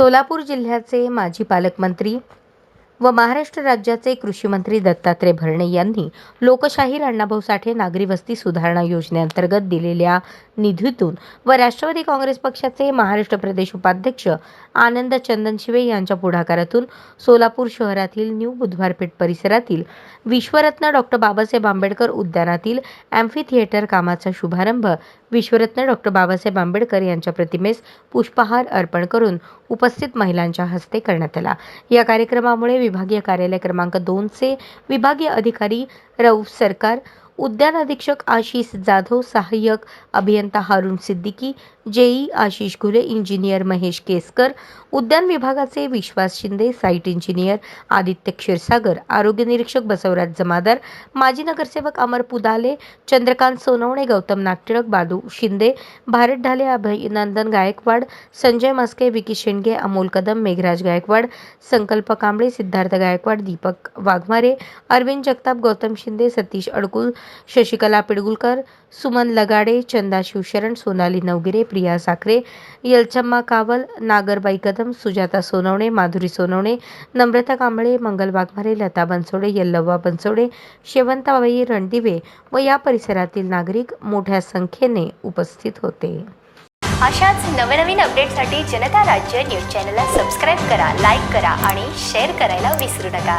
सोलापूर जिल्ह्याचे माजी पालकमंत्री व महाराष्ट्र राज्याचे कृषी मंत्री दत्तात्रय भरणे यांनी लोकशाहीर अण्णाभाऊ साठे नागरी वस्ती सुधारणा योजनेअंतर्गत दिलेल्या निधीतून व राष्ट्रवादी काँग्रेस पक्षाचे महाराष्ट्र प्रदेश उपाध्यक्ष आनंद चंदनशिवे यांच्या पुढाकारातून सोलापूर शहरातील न्यू बुधवारपेठ परिसरातील विश्वरत्न डॉक्टर बाबासाहेब आंबेडकर उद्यानातील अॅम्फी थिएटर कामाचा शुभारंभ विश्वरत्न डॉक्टर बाबासाहेब आंबेडकर यांच्या प्रतिमेस पुष्पहार अर्पण करून उपस्थित महिलांच्या हस्ते करण्यात आला. या कार्यक्रमामुळे विभागीय कार्यालय क्रमांक दोनचे विभागीय अधिकारी रऊफ सरकार उद्यान अधीक्षक आशिष जाधव सहाय्यक अभियंता Haroon Siddiqui J E Ashish Ghule engineer Mahesh Keskar उद्यान विभागाचे विश्वास शिंदे साईट इंजिनियर आदित्य क्षीरसागर आरोग्य निरीक्षक बसवराज जमादार माजी नगरसेवक अमर पुदाले चंद्रकांत सोनवणे गौतम नागटिळक बादू शिंदे भारत ढाले अभिनंदन गायकवाड संजय मस्के विकी शेंडगे अमोल कदम मेघराज गायकवाड संकल्प कांबळे सिद्धार्थ गायकवाड दीपक वाघमारे अरविंद जगताप गौतम शिंदे सतीश अडकुल शशिकला पिडगुलकर सुमन लगाडे चंदा शिवशरण सोनाली नवगिरे प्रिया साखरे यलचम्मा कावल नागरबाई कदम सुजाता सोनवणे माधुरी सोनवणे नम्रता कांबळे मंगल वाघमारे लता बनसोडे यल्लव्वा बनसोडे शेवंताबाई रणदिवे व या परिसरातील नागरिक मोठ्या संख्येने उपस्थित होते. अशाच नवनवीन अपडेटसाठी जनता राज्य न्यूज चॅनलला सबस्क्राईब करा लाईक करा आणि शेअर करायला विसरू नका.